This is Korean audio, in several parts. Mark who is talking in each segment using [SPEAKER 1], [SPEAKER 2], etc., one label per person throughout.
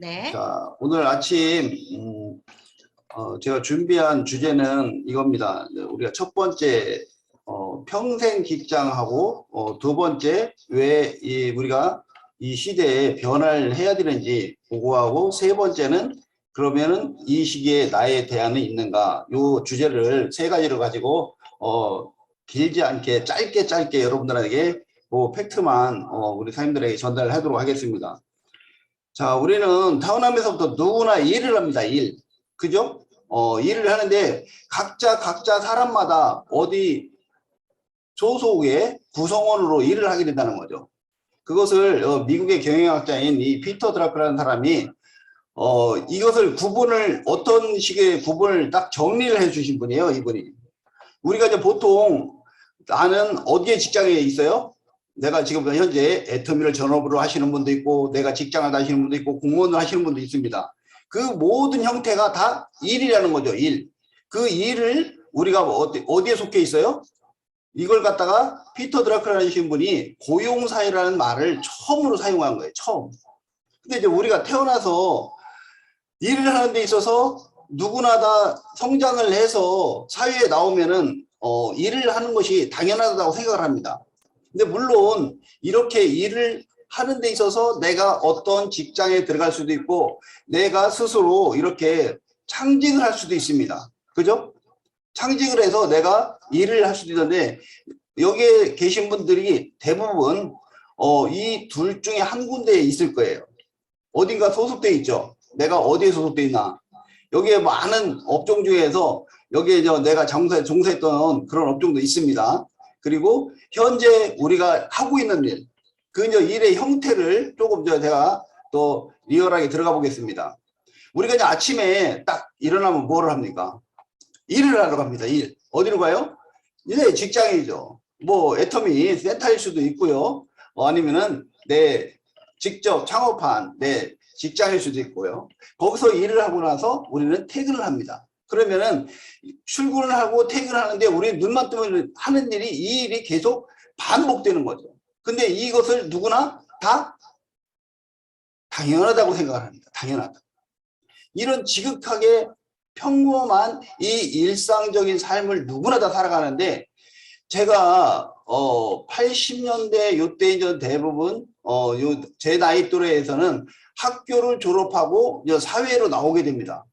[SPEAKER 1] 네.
[SPEAKER 2] 자, 오늘 아침 음, 어, 제가 준비한 주제는 이겁니다. 네, 우리가 첫 번째 어, 평생 직장하고 어, 두 번째 왜 이 우리가 이 시대에 변화를 해야 되는지 보고하고 세 번째는 그러면은 이 시기에 나의 대안은 있는가 요 주제를 세 가지를 가지고 어, 길지 않게 짧게 짧게 여러분들에게 뭐 팩트만 어, 우리 사님들에게 전달하도록 하겠습니다. 자, 우리는 태어나면서부터 누구나 일을 합니다. 일. 그죠? 어, 일을 하는데 각자 각자 사람마다 어디 소속의 구성원으로 일을 하게 된다는 거죠. 그것을 어, 미국의 경영학자인 이 피터 드라크라는 사람이 어, 이것을 구분을 어떤 식의 구분을 딱 정리를 해 주신 분이에요, 이분이. 우리가 이제 보통 나는 어디에 직장에 있어요? 내가 지금 현재 애터미를 전업으로 하시는 분도 있고 내가 직장을 다니시는 분도 있고 공무원을 하시는 분도 있습니다. 그 모든 형태가 다 일이라는 거죠. 일. 그 일을 우리가 어디, 어디에 속해 있어요? 이걸 갖다가 피터 드라크라는 분이 고용사회라는 말을 처음으로 사용한 거예요. 처음. 근데 이제 우리가 태어나서 일을 하는 데 있어서 누구나 다 성장을 해서 사회에 나오면은 어, 일을 하는 것이 당연하다고 생각을 합니다. 근데 물론 이렇게 일을 하는 데 있어서 내가 어떤 직장에 들어갈 수도 있고 내가 스스로 이렇게 창직을 할 수도 있습니다. 그죠? 창직을 해서 내가 일을 할 수도 있는데 여기에 계신 분들이 대부분 어, 이 둘 중에 한 군데에 있을 거예요. 어딘가 소속돼 있죠. 내가 어디에 소속돼 있나. 여기에 많은 업종 중에서 여기에 저 내가 정세, 종사했던 그런 업종도 있습니다. 그리고 현재 우리가 하고 있는 일, 그 이제 일의 형태를 조금 저 제가 또 리얼하게 들어가 보겠습니다. 우리가 이제 아침에 딱 일어나면 뭐를 합니까? 일을 하러 갑니다. 일. 어디로 가요? 이제 직장이죠. 뭐 애터미 센터일 수도 있고요. 어, 아니면은 내 직접 창업한 내 직장일 수도 있고요. 거기서 일을 하고 나서 우리는 퇴근을 합니다. 그러면은 출근을 하고 퇴근을 하는데 우리 눈만 뜨면 하는 일이 이 일이 계속 반복되는 거죠. 근데 이것을 누구나 다 당연하다고 생각을 합니다. 당연하다. 이런 지극하게 평범한 이 일상적인 삶을 누구나 다 살아가는데 제가 어 80년대 요때 이제 대부분 어제 나이 또래에서는 학교를 졸업하고 사회로 나오게 됩니다.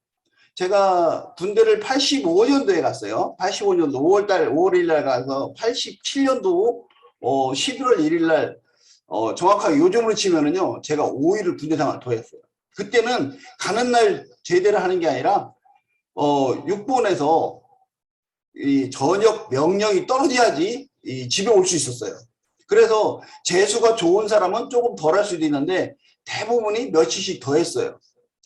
[SPEAKER 2] 제가 군대를 85년도에 갔어요. 85년도 5월달 5월 1일 가서 87년도 어 11월 1일 날 어, 정확하게 요즘으로 치면은요. 제가 5일을 군대 생활 더 했어요. 그때는 가는 날 제대를 하는 게 아니라 어 육본에서 이 저녁 명령이 떨어져야지 이 집에 올 수 있었어요. 그래서 재수가 좋은 사람은 조금 덜 할 수도 있는데 대부분이 며칠씩 더 했어요.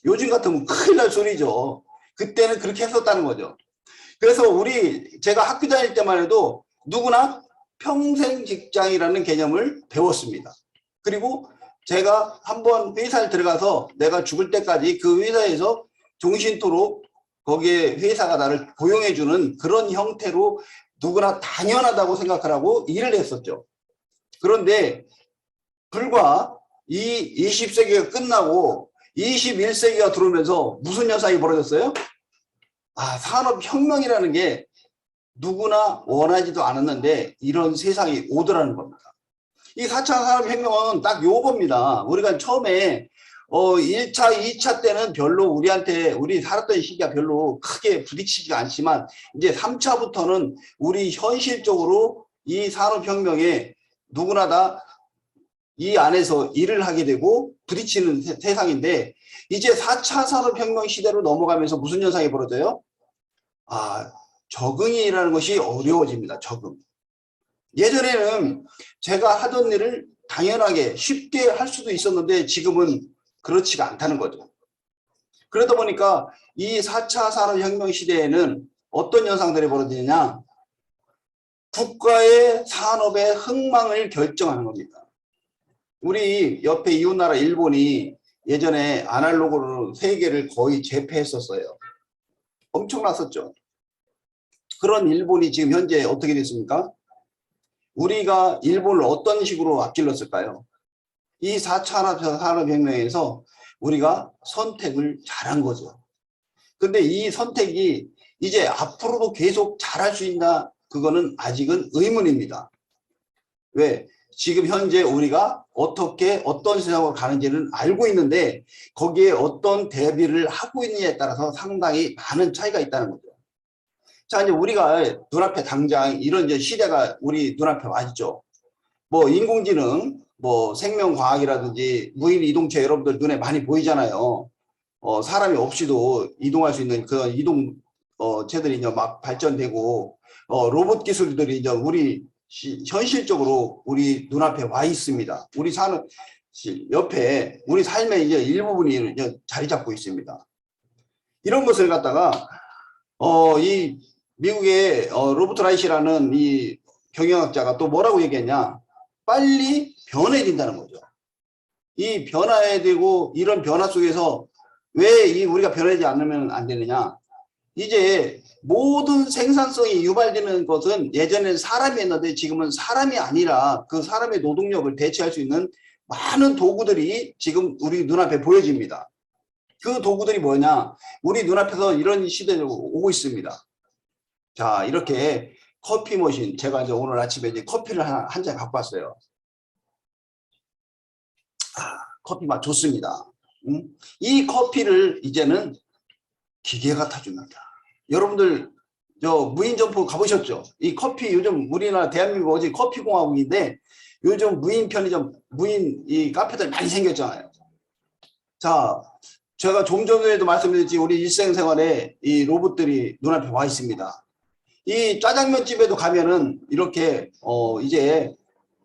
[SPEAKER 2] 요즘 같으면 큰일 날 소리죠. 그때는 그렇게 했었다는 거죠. 그래서 우리 제가 학교 다닐 때만 해도 누구나 평생 직장이라는 개념을 배웠습니다. 그리고 제가 한번 회사를 들어가서 내가 죽을 때까지 그 회사에서 종신토록 거기에 회사가 나를 고용해 주는 그런 형태로 누구나 당연하다고 생각을 하고 일을 했었죠. 그런데 불과 이 20세기가 끝나고 21세기가 들어오면서 무슨 현상이 벌어졌어요? 아, 산업혁명이라는 게 누구나 원하지도 않았는데 이런 세상이 오더라는 겁니다. 이 4차 산업혁명은 딱 요겁니다. 우리가 처음에 어 1차, 2차 때는 별로 우리한테 우리 살았던 시기가 별로 크게 부딪히지가 않지만 이제 3차부터는 우리 현실적으로 이 산업혁명에 누구나 다 이 안에서 일을 하게 되고 부딪히는 세, 세상인데 이제 4차 산업혁명 시대로 넘어가면서 무슨 현상이 벌어져요? 아, 적응이라는 것이 어려워집니다. 적응. 예전에는 제가 하던 일을 당연하게 쉽게 할 수도 있었는데 지금은 그렇지가 않다는 거죠. 그러다 보니까 이 4차 산업혁명 시대에는 어떤 현상들이 벌어지느냐 국가의 산업의 흥망을 결정하는 겁니다. 우리 옆에 이웃 나라 일본이 예전에 아날로그로 세계를 거의 제패했었어요. 엄청났었죠. 그런 일본이 지금 현재 어떻게 됐습니까? 우리가 일본을 어떤 식으로 앞질렀을까요? 이 4차 산업혁명에서 우리가 선택을 잘한 거죠. 근데 이 선택이 이제 앞으로도 계속 잘할 수 있나 그거는 아직은 의문입니다. 왜? 지금 현재 우리가 어떻게 어떤 세상으로 가는지는 알고 있는데 거기에 어떤 대비를 하고 있느냐에 따라서 상당히 많은 차이가 있다는 거죠. 자, 이제 우리가 눈앞에 당장 이런 이제 시대가 우리 눈앞에 와 있죠. 뭐 인공지능, 뭐 생명과학이라든지 무인 이동체 여러분들 눈에 많이 보이잖아요. 어, 사람이 없이도 이동할 수 있는 그런 이동 어, 체들이 이제 막 발전되고 어, 로봇 기술들이 이제 우리 시- 현실적으로 우리 눈앞에 와 있습니다. 우리 사는 시- 옆에 우리 삶의 이제 일부분이 이제 자리 잡고 있습니다. 이런 것을 갖다가 어, 이 미국의 어, 로버트 라이시라는 이 경영학자가 또 뭐라고 얘기했냐? 빨리 변해야 된다는 거죠. 이 변화해야 되고 이런 변화 속에서 왜 이 우리가 변하지 않으면 안 되느냐? 이제 모든 생산성이 유발되는 것은 예전에는 사람이 했는데 지금은 사람이 아니라 그 사람의 노동력을 대체할 수 있는 많은 도구들이 지금 우리 눈앞에 보여집니다. 그 도구들이 뭐냐? 우리 눈앞에서 이런 시대로 오고 있습니다. 자, 이렇게 커피 머신, 제가 이제 오늘 아침에 이제 커피를 한 잔 갖고 왔어요. 아, 커피 맛 좋습니다. 음? 이 커피를 이제는 기계가 타줍니다. 여러분들 저 무인 점포 가보셨죠? 이 커피 요즘 우리나라 대한민국 어제 커피 공화국인데 요즘 무인 편의점 무인 이 카페들 많이 생겼잖아요. 자, 제가 좀 전에도 말씀드렸지 우리 일생생활에 이 로봇들이 눈앞에 와 있습니다. 이 짜장면 집에도 가면은 이렇게 어 이제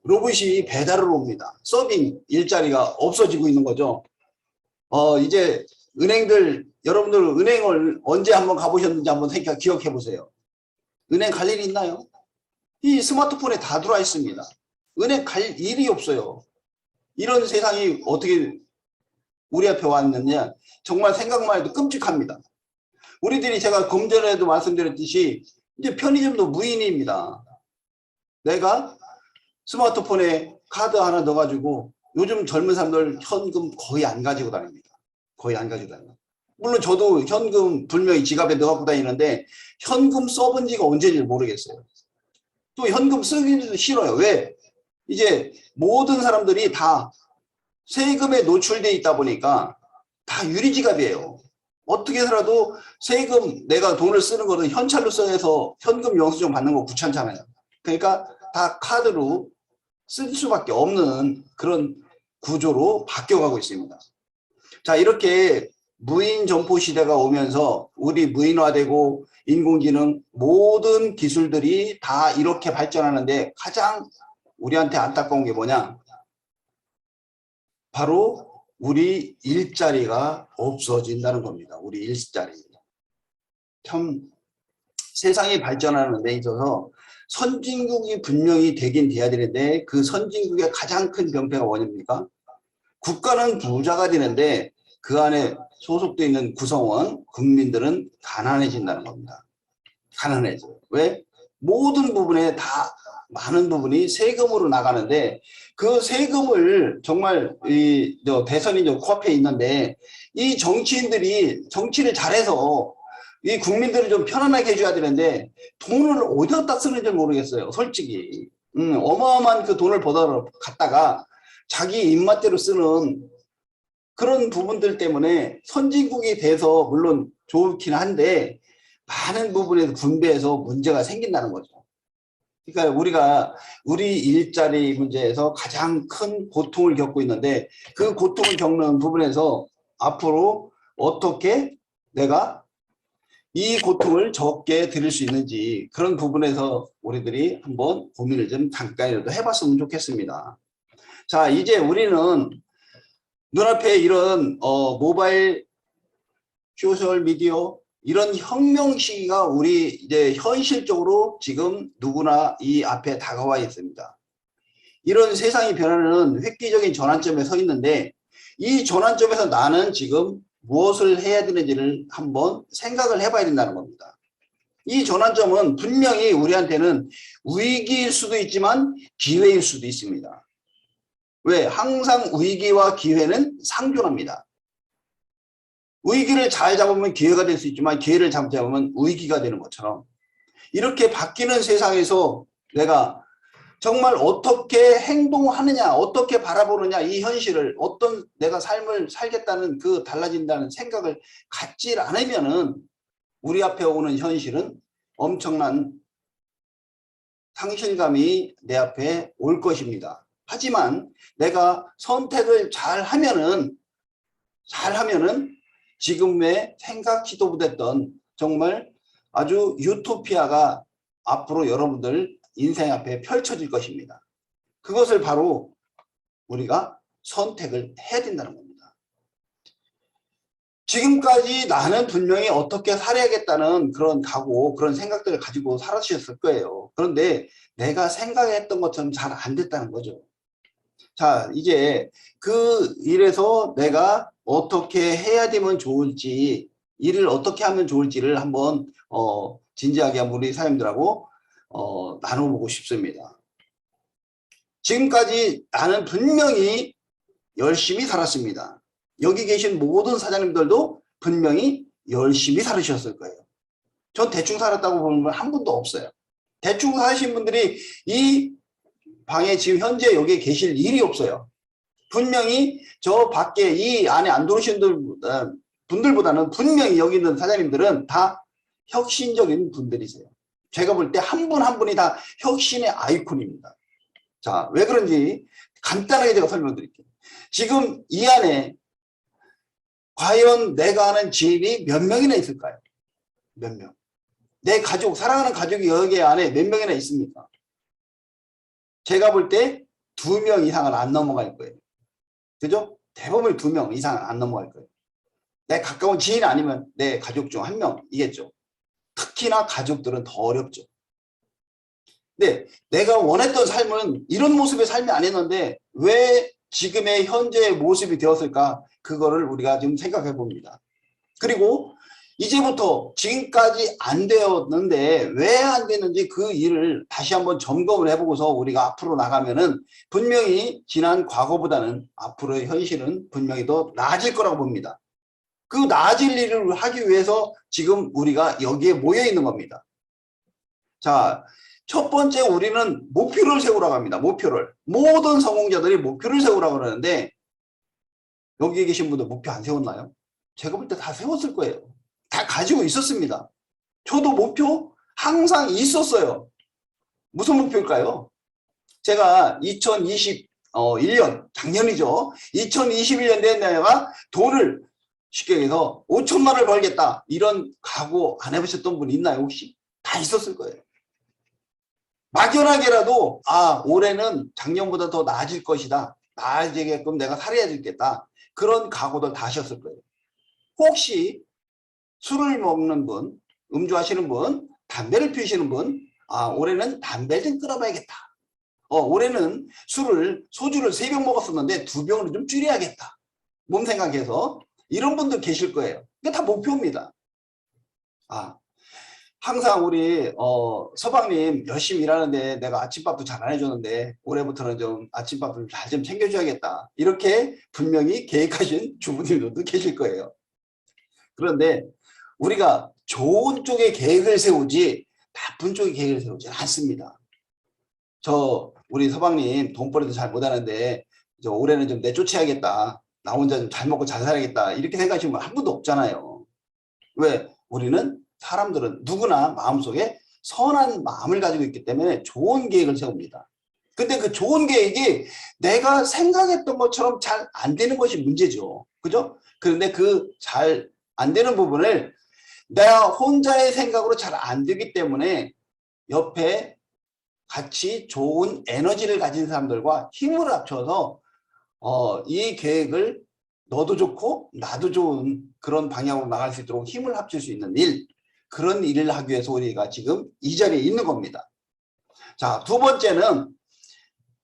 [SPEAKER 2] 로봇이 배달을 옵니다. 서빙 일자리가 없어지고 있는 거죠. 어 이제 은행들 여러분들 은행을 언제 한번 가보셨는지 한번 생각 기억해 보세요. 은행 갈 일이 있나요? 이 스마트폰에 다 들어와 있습니다. 은행 갈 일이 없어요. 이런 세상이 어떻게 우리 앞에 왔느냐 정말 생각만 해도 끔찍합니다. 우리들이 제가 검전에도 말씀드렸듯이 이제 편의점도 무인입니다. 내가 스마트폰에 카드 하나 넣어가지고 요즘 젊은 사람들 현금 거의 안 가지고 다닙니다. 거의 안 가지고 다닙니다. 물론 저도 현금 분명히 지갑에 넣어갖고 다니는데 현금 써본 지가 언제인지 모르겠어요. 또 현금 쓰기도 싫어요. 왜? 이제 모든 사람들이 다 세금에 노출돼 있다 보니까 다 유리지갑이에요. 어떻게 해서라도 세금 내가 돈을 쓰는 거는 현찰로 써서 현금 영수증 받는 거 귀찮잖아요. 그러니까 다 카드로 쓸 수밖에 없는 그런 구조로 바뀌어가고 있습니다. 자 이렇게 무인 점포 시대가 오면서 우리 무인화되고 인공지능 모든 기술들이 다 이렇게 발전하는데 가장 우리한테 안타까운 게 뭐냐? 바로 우리 일자리가 없어진다는 겁니다. 우리 일자리. 참 세상이 발전하는 데 있어서 선진국이 분명히 되긴 돼야 되는데 그 선진국의 가장 큰 병폐가 뭐냐입니까? 국가는 부자가 되는데 그 안에 소속되어 있는 구성원, 국민들은 가난해진다는 겁니다. 가난해져요. 왜? 모든 부분에 다 많은 부분이 세금으로 나가는데 그 세금을 정말 이저 대선이 저 코앞에 있는데 이 정치인들이 정치를 잘해서 이 국민들을 좀 편안하게 해줘야 되는데 돈을 어디다 쓰는지 모르겠어요. 솔직히 음, 어마어마한 그 돈을 벌어 갖다가 자기 입맛대로 쓰는 그런 부분들 때문에 선진국이 돼서 물론 좋긴 한데 많은 부분에서 분배해서 문제가 생긴다는 거죠. 그러니까 우리가 우리 일자리 문제에서 가장 큰 고통을 겪고 있는데 그 고통을 겪는 부분에서 앞으로 어떻게 내가 이 고통을 적게 들을 수 있는지 그런 부분에서 우리들이 한번 고민을 좀 잠깐이라도 해봤으면 좋겠습니다. 자, 이제 우리는 눈앞에 이런 어, 모바일 소셜 미디어 이런 혁명 시기가 우리 이제 현실적으로 지금 누구나 이 앞에 다가와 있습니다. 이런 세상이 변하는 획기적인 전환점에 서 있는데 이 전환점에서 나는 지금 무엇을 해야 되는지를 한번 생각을 해봐야 된다는 겁니다. 이 전환점은 분명히 우리한테는 위기일 수도 있지만 기회일 수도 있습니다. 왜? 항상 위기와 기회는 상존합니다. 위기를 잘 잡으면 기회가 될 수 있지만 기회를 잘못 잡으면 위기가 되는 것처럼 이렇게 바뀌는 세상에서 내가 정말 어떻게 행동하느냐, 어떻게 바라보느냐, 이 현실을 어떤 내가 삶을 살겠다는 그 달라진다는 생각을 갖지 않으면 은 우리 앞에 오는 현실은 엄청난 상실감이 내 앞에 올 것입니다. 하지만 내가 선택을 잘 하면은, 잘 하면은 지금의 생각지도 못했던 정말 아주 유토피아가 앞으로 여러분들 인생 앞에 펼쳐질 것입니다. 그것을 바로 우리가 선택을 해야 된다는 겁니다. 지금까지 나는 분명히 어떻게 살아야겠다는 그런 각오, 그런 생각들을 가지고 살아주셨을 거예요. 그런데 내가 생각했던 것처럼 잘 안 됐다는 거죠. 자, 이제 그 일에서 내가 어떻게 해야 되면 좋을지, 일을 어떻게 하면 좋을지를 한번, 어, 진지하게 한번 우리 사람들하고, 어, 나눠보고 싶습니다. 지금까지 나는 분명히 열심히 살았습니다. 여기 계신 모든 사장님들도 분명히 열심히 살으셨을 거예요. 전 대충 살았다고 보는 분한 분도 없어요. 대충 사신 분들이 이 방에 지금 현재 여기 계실 일이 없어요. 분명히 저 밖에 이 안에 안 들어오신 분들보다는 분명히 여기 있는 사장님들은 다 혁신적인 분들이세요. 제가 볼 때 한분한 분이 다 혁신의 아이콘입니다. 자, 왜 그런지 간단하게 제가 설명드릴게요. 지금 이 안에 과연 내가 아는 지인이 몇 명이나 있을까요? 몇 명? 내 가족, 사랑하는 가족이 여기 안에 몇 명이나 있습니까? 제가 볼 때 두 명 이상은 안 넘어갈 거예요. 그죠? 대부분 두 명 이상은 안 넘어갈 거예요. 내 가까운 지인 아니면 내 가족 중 한 명이겠죠. 특히나 가족들은 더 어렵죠. 근데 내가 원했던 삶은 이런 모습의 삶이 아니었는데 왜 지금의 현재의 모습이 되었을까? 그거를 우리가 지금 생각해 봅니다. 그리고 이제부터 지금까지 안 되었는데 왜 안 됐는지 그 일을 다시 한번 점검을 해보고서 우리가 앞으로 나가면은 분명히 지난 과거보다는 앞으로의 현실은 분명히 더 나아질 거라고 봅니다. 그 나아질 일을 하기 위해서 지금 우리가 여기에 모여 있는 겁니다. 자, 첫 번째 우리는 목표를 세우라고 합니다. 목표를. 모든 성공자들이 목표를 세우라고 그러는데 여기 계신 분들 목표 안 세웠나요? 제가 볼 때 다 세웠을 거예요. 다 가지고 있었습니다. 저도 목표 항상 있었어요. 무슨 목표일까요? 제가 2021년, 작년이죠. 2021년도에 내가 돈을 쉽게 얘기해서 5천만 원을 벌겠다. 이런 각오 안 해보셨던 분 있나요, 혹시? 다 있었을 거예요. 막연하게라도, 아, 올해는 작년보다 더 나아질 것이다. 나아지게끔 내가 살아야 되겠다. 그런 각오도 다 하셨을 거예요. 혹시 술을 먹는 분, 음주하시는 분, 담배를 피우시는 분, 아, 올해는 담배 좀 끊어봐야겠다. 어, 올해는 술을, 소주를 세 병 먹었었는데 두 병으로 좀 줄여야겠다. 몸 생각해서. 이런 분들 계실 거예요. 이게 다 목표입니다. 아, 항상 우리, 어, 서방님 열심히 일하는데 내가 아침밥도 잘 안 해줬는데 올해부터는 좀 아침밥을 잘 좀 챙겨줘야겠다. 이렇게 분명히 계획하신 주부님들도 계실 거예요. 그런데 우리가 좋은 쪽에 계획을 세우지 나쁜 쪽에 계획을 세우지 않습니다. 저 우리 서방님 돈벌이도 잘 못하는데 저 올해는 좀 내쫓아야겠다. 나 혼자 좀 잘 먹고 잘 살아야겠다. 이렇게 생각하시는 분 한 분도 없잖아요. 왜? 우리는 사람들은 누구나 마음속에 선한 마음을 가지고 있기 때문에 좋은 계획을 세웁니다. 근데 그 좋은 계획이 내가 생각했던 것처럼 잘 안 되는 것이 문제죠. 그죠? 그런데 그 잘 안 되는 부분을 내가 혼자의 생각으로 잘 안 되기 때문에 옆에 같이 좋은 에너지를 가진 사람들과 힘을 합쳐서 어, 이 계획을 너도 좋고 나도 좋은 그런 방향으로 나갈 수 있도록 힘을 합칠 수 있는 일 그런 일을 하기 위해서 우리가 지금 이 자리에 있는 겁니다. 자, 두 번째는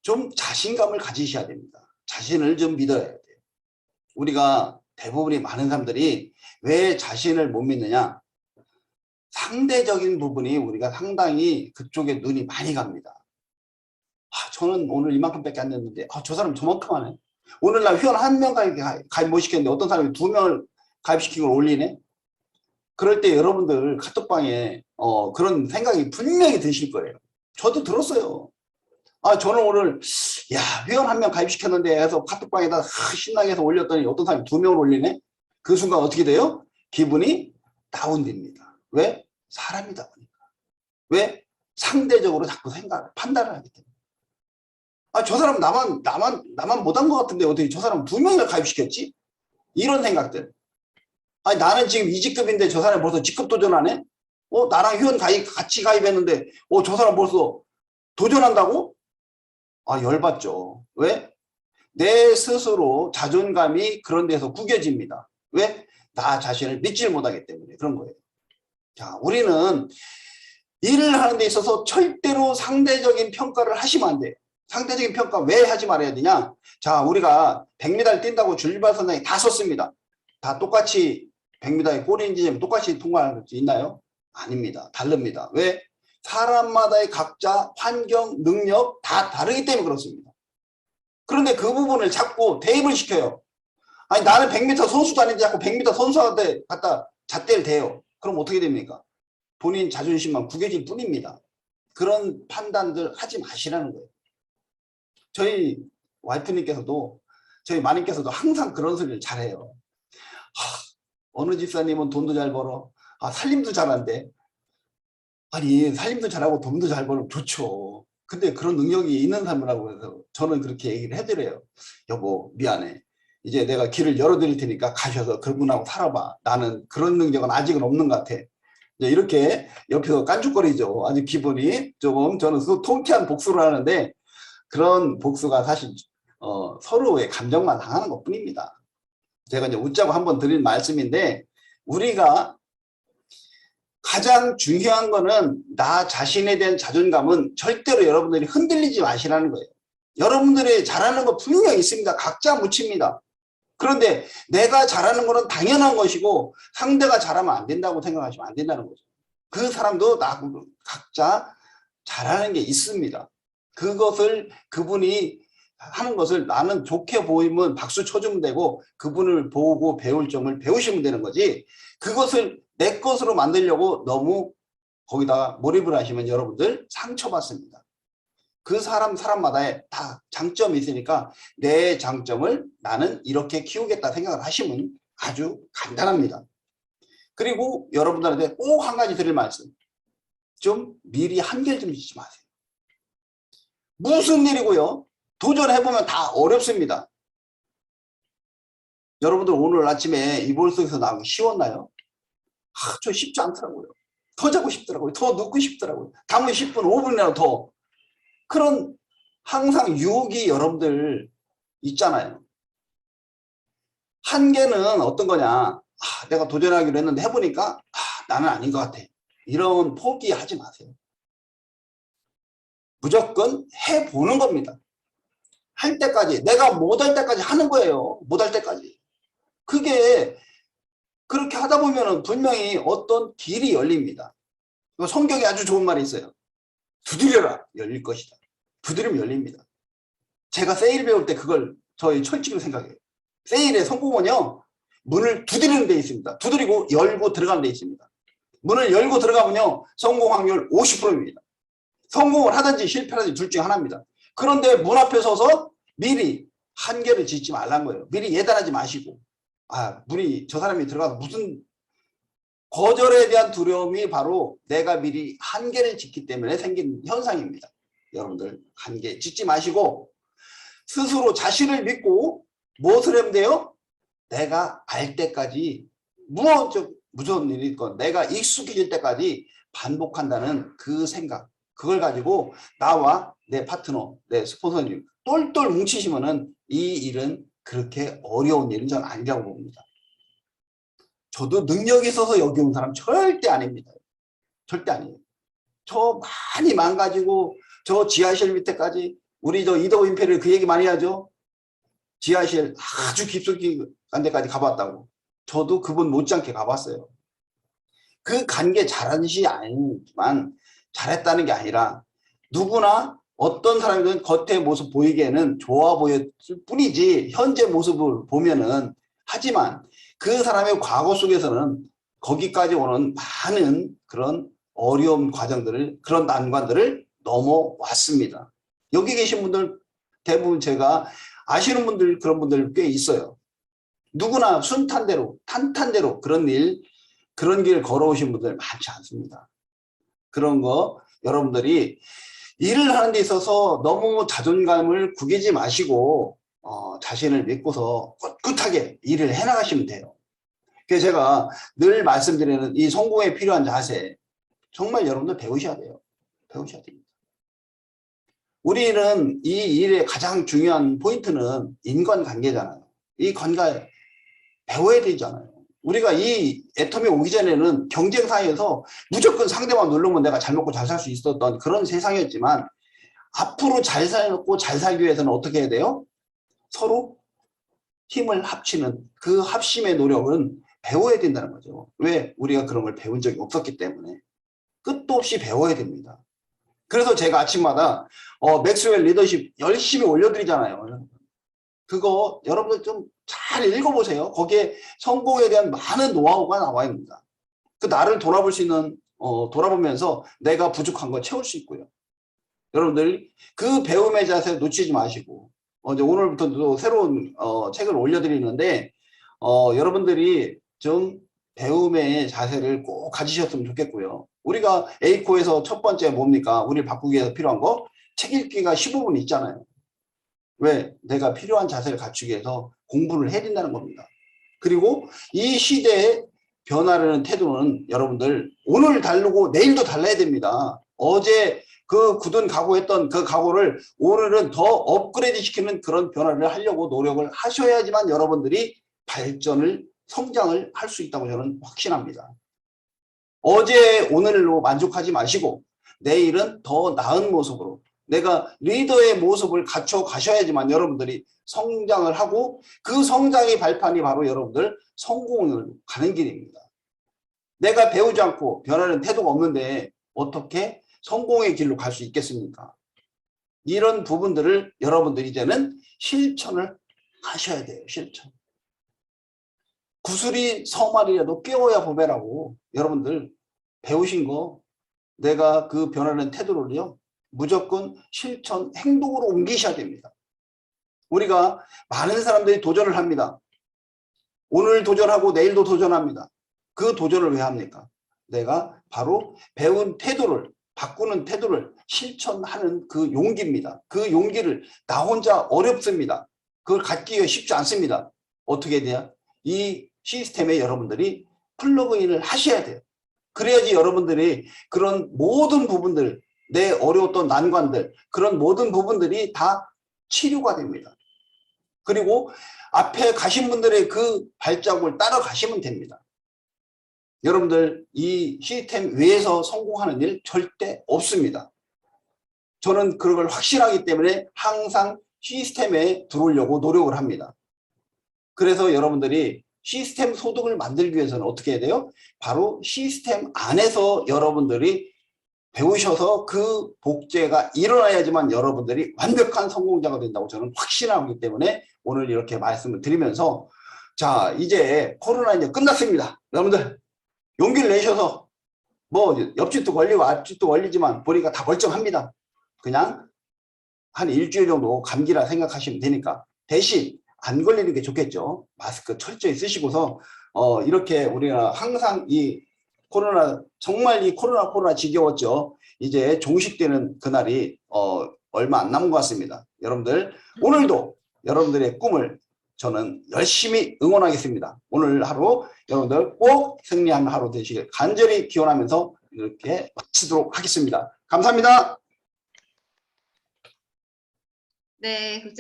[SPEAKER 2] 좀 자신감을 가지셔야 됩니다. 자신을 좀 믿어야 돼요. 우리가 대부분이 많은 사람들이 왜 자신을 못 믿느냐? 상대적인 부분이 우리가 상당히 그쪽에 눈이 많이 갑니다. 아, 저는 오늘 이만큼밖에 안 됐는데, 아, 저 사람 저만큼 하네. 오늘 날 회원 한 명 가입 못 시켰는데 어떤 사람이 두 명을 가입시킨 걸 올리네? 그럴 때 여러분들 카톡방에 어, 그런 생각이 분명히 드실 거예요. 저도 들었어요. 아, 저는 오늘, 야, 회원 한 명 가입시켰는데 해서 카톡방에다 하, 신나게 해서 올렸더니 어떤 사람이 두 명을 올리네? 그 순간 어떻게 돼요? 기분이 다운됩니다. 왜? 사람이다 보니까. 왜? 상대적으로 자꾸 생각, 판단을 하기 때문에. 아, 저 사람 나만, 나만, 나만 못한 것 같은데 어떻게 저 사람 두 명을 가입시켰지? 이런 생각들. 아니, 나는 지금 이직급인데 저 사람이 벌써 직급 도전하네? 어, 나랑 회원 가입, 같이 가입했는데, 어, 저 사람 벌써 도전한다고? 아, 열받죠. 왜? 내 스스로 자존감이 그런 데서 구겨집니다. 왜? 나 자신을 믿질 못하기 때문에 그런 거예요. 자, 우리는 일을 하는 데 있어서 절대로 상대적인 평가를 하시면 안 돼요. 상대적인 평가 왜 하지 말아야 되냐? 자, 우리가 100m 뛴다고 줄리발 선장이 다 썼습니다. 다 똑같이 100m의 골인지 똑같이 통과할 수 있나요? 아닙니다. 다릅니다. 왜? 사람마다의 각자 환경, 능력 다 다르기 때문에 그렇습니다. 그런데 그 부분을 자꾸 대입을 시켜요. 아니 나는 100m 선수도 아닌데 자꾸 100m 선수한테 갖다 잣대를 대요. 그럼 어떻게 됩니까? 본인 자존심만 구겨질 뿐입니다. 그런 판단들 하지 마시라는 거예요. 저희 와이프님께서도 저희 마님께서도 항상 그런 소리를 잘해요. 하, 어느 집사님은 돈도 잘 벌어. 아, 살림도 잘한대. 아니, 살림도 잘하고 돈도 잘 벌면 좋죠. 근데 그런 능력이 있는 사람이라고 해서 저는 그렇게 얘기를 해드려요. 여보, 미안해. 이제 내가 길을 열어드릴 테니까 가셔서 그분하고 살아봐. 나는 그런 능력은 아직은 없는 것 같아. 이제 이렇게 옆에서 깐죽거리죠. 아주 기분이 조금 저는 또 통쾌한 복수를 하는데 그런 복수가 사실 어, 서로의 감정만 당하는 것 뿐입니다. 제가 이제 웃자고 한번 드린 말씀인데 우리가 가장 중요한 거는 나 자신에 대한 자존감은 절대로 여러분들이 흔들리지 마시라는 거예요. 여러분들이 잘하는 거 분명히 있습니다. 각자 묻힙니다. 그런데 내가 잘하는 거는 당연한 것이고 상대가 잘하면 안 된다고 생각하시면 안 된다는 거죠. 그 사람도 나 각자 잘하는 게 있습니다. 그것을 그분이 하는 것을 나는 좋게 보이면 박수 쳐주면 되고 그분을 보고 배울 점을 배우시면 되는 거지 그것을 내 것으로 만들려고 너무 거기다가 몰입을 하시면 여러분들 상처받습니다. 그 사람 사람마다의 다 장점이 있으니까 내 장점을 나는 이렇게 키우겠다 생각을 하시면 아주 간단합니다. 그리고 여러분들한테 꼭 한 가지 드릴 말씀. 좀 미리 한결 좀 짓지 마세요. 무슨 일이고요. 도전해보면 다 어렵습니다. 여러분들 오늘 아침에 이볼 속에서 나오기 쉬웠나요? 아, 저 쉽지 않더라고요. 더 자고 싶더라고요. 더 눕고 싶더라고요. 다음에 10분, 5분이라도 더. 그런 항상 유혹이 여러분들 있잖아요. 한계는 어떤 거냐. 아, 내가 도전하기로 했는데 해보니까 아, 나는 아닌 것 같아. 이런 포기하지 마세요. 무조건 해보는 겁니다. 할 때까지 내가 못할 때까지 하는 거예요. 못할 때까지. 그게 그렇게 하다 보면은 분명히 어떤 길이 열립니다. 성경에 아주 좋은 말이 있어요. 두드려라 열릴 것이다. 두드리면 열립니다. 제가 세일 배울 때 그걸 저희 철칙으로 생각해요. 세일의 성공은요. 문을 두드리는 데 있습니다. 두드리고 열고 들어가는 데 있습니다. 문을 열고 들어가면요. 성공 확률 50%입니다. 성공을 하든지 실패하든지 둘 중에 하나입니다. 그런데 문 앞에 서서 미리 한계를 짓지 말란 거예요. 미리 예단하지 마시고 아 문이 저 사람이 들어가서 무슨 거절에 대한 두려움이 바로 내가 미리 한계를 짓기 때문에 생긴 현상입니다. 여러분들 한계 짓지 마시고 스스로 자신을 믿고 무엇을 하면 돼요? 내가 알 때까지 무엇 무서운 일이 있건 내가 익숙해질 때까지 반복한다는 그 생각 그걸 가지고 나와 내 파트너 내 스폰서님 똘똘 뭉치시면은 이 일은 그렇게 어려운 일은 전 아니라고 봅니다. 저도 능력이 있어서 여기 온 사람 절대 아닙니다. 절대 아니에요. 저 많이 망가지고 저 지하실 밑에까지 우리 저 이더 임페리얼 그 얘기 많이 하죠. 지하실 아주 깊숙이 간 데까지 가봤다고. 저도 그분 못지않게 가봤어요. 그 간 게 잘한 시 아니지만 잘했다는 게 아니라 누구나 어떤 사람이든 겉의 모습 보이기에는 좋아 보였을 뿐이지 현재 모습을 보면은 하지만 그 사람의 과거 속에서는 거기까지 오는 많은 그런 어려운 과정들을 그런 난관들을 넘어왔습니다. 여기 계신 분들 대부분 제가 아시는 분들 그런 분들 꽤 있어요. 누구나 순탄대로 탄탄대로 그런 일 그런 길 걸어오신 분들 많지 않습니다. 그런 거 여러분들이 일을 하는 데 있어서 너무 자존감을 구기지 마시고 어, 자신을 믿고서 꿋꿋하게 일을 해나가시면 돼요. 그래서 제가 늘 말씀드리는 이 성공에 필요한 자세 정말 여러분들 배우셔야 돼요. 배우셔야 됩니다. 우리는 이 일의 가장 중요한 포인트는 인간관계잖아요. 이 관계 배워야 되잖아요. 우리가 이 애텀에 오기 전에는 경쟁 사회에서 무조건 상대방 누르면 내가 잘 먹고 잘 살 수 있었던 그런 세상이었지만 앞으로 잘 살고 잘 살기 위해서는 어떻게 해야 돼요? 서로 힘을 합치는 그 합심의 노력은 배워야 된다는 거죠. 왜? 우리가 그런 걸 배운 적이 없었기 때문에. 끝도 없이 배워야 됩니다. 그래서 제가 아침마다 어, 맥스웰 리더십 열심히 올려드리잖아요. 그거 여러분들 좀 잘 읽어보세요. 거기에 성공에 대한 많은 노하우가 나와 있습니다. 그 나를 돌아볼 수 있는 어, 돌아보면서 내가 부족한 거 채울 수 있고요. 여러분들 그 배움의 자세 놓치지 마시고 어, 이제 오늘부터 또 새로운 어, 책을 올려드리는데 어, 여러분들이 좀 배움의 자세를 꼭 가지셨으면 좋겠고요. 우리가 A코에서 첫 번째 뭡니까? 우리를 바꾸기 위해서 필요한 거? 책 읽기가 15분 있잖아요. 왜? 내가 필요한 자세를 갖추기 위해서 공부를 해야 된다는 겁니다. 그리고 이 시대의 변화라는 태도는 여러분들 오늘 다르고 내일도 달라야 됩니다. 어제 그 굳은 각오했던 그 각오를 오늘은 더 업그레이드 시키는 그런 변화를 하려고 노력을 하셔야지만 여러분들이 발전을 성장을 할 수 있다고 저는 확신합니다. 어제 오늘로 만족하지 마시고 내일은 더 나은 모습으로 내가 리더의 모습을 갖춰 가셔야지만 여러분들이 성장을 하고 그 성장의 발판이 바로 여러분들 성공을 가는 길입니다. 내가 배우지 않고 변하는 태도가 없는데 어떻게 성공의 길로 갈 수 있겠습니까? 이런 부분들을 여러분들이 이제는 실천을 하셔야 돼요. 실천. 구슬이 서말이라도 깨워야 보배라고 여러분들 배우신 거 내가 그 변하는 태도를요 무조건 실천 행동으로 옮기셔야 됩니다. 우리가 많은 사람들이 도전을 합니다. 오늘 도전하고 내일도 도전합니다. 그 도전을 왜 합니까? 내가 바로 배운 태도를 바꾸는 태도를 실천하는 그 용기입니다. 그 용기를 나 혼자 어렵습니다. 그걸 갖기가 쉽지 않습니다. 어떻게 돼야? 이 시스템에 여러분들이 플러그인을 하셔야 돼요. 그래야지 여러분들이 그런 모든 부분들, 내 어려웠던 난관들, 그런 모든 부분들이 다 치료가 됩니다. 그리고 앞에 가신 분들의 그 발자국을 따라가시면 됩니다. 여러분들 이 시스템 외에서 성공하는 일 절대 없습니다. 저는 그걸 확신하기 때문에 항상 시스템에 들어오려고 노력을 합니다. 그래서 여러분들이 시스템 소득을 만들기 위해서는 어떻게 해야 돼요? 바로 시스템 안에서 여러분들이 배우셔서 그 복제가 일어나야지만 여러분들이 완벽한 성공자가 된다고 저는 확신하기 때문에 오늘 이렇게 말씀을 드리면서 자 이제 코로나 이제 끝났습니다. 여러분들 용기를 내셔서 뭐 옆집도 걸리고 앞집도 걸리지만 보니까 다 멀쩡합니다. 그냥 한 일주일 정도 감기라 생각하시면 되니까 대신 안 걸리는 게 좋겠죠. 마스크 철저히 쓰시고서 어 이렇게 우리가 항상 이 코로나 정말 이 코로나 코로나 지겨웠죠. 이제 종식되는 그날이 어 얼마 안 남은 것 같습니다. 여러분들 오늘도 여러분들의 꿈을 저는 열심히 응원하겠습니다. 오늘 하루 여러분들 꼭 승리하는 하루 되시길 간절히 기원하면서 이렇게 마치도록 하겠습니다. 감사합니다.
[SPEAKER 1] 네,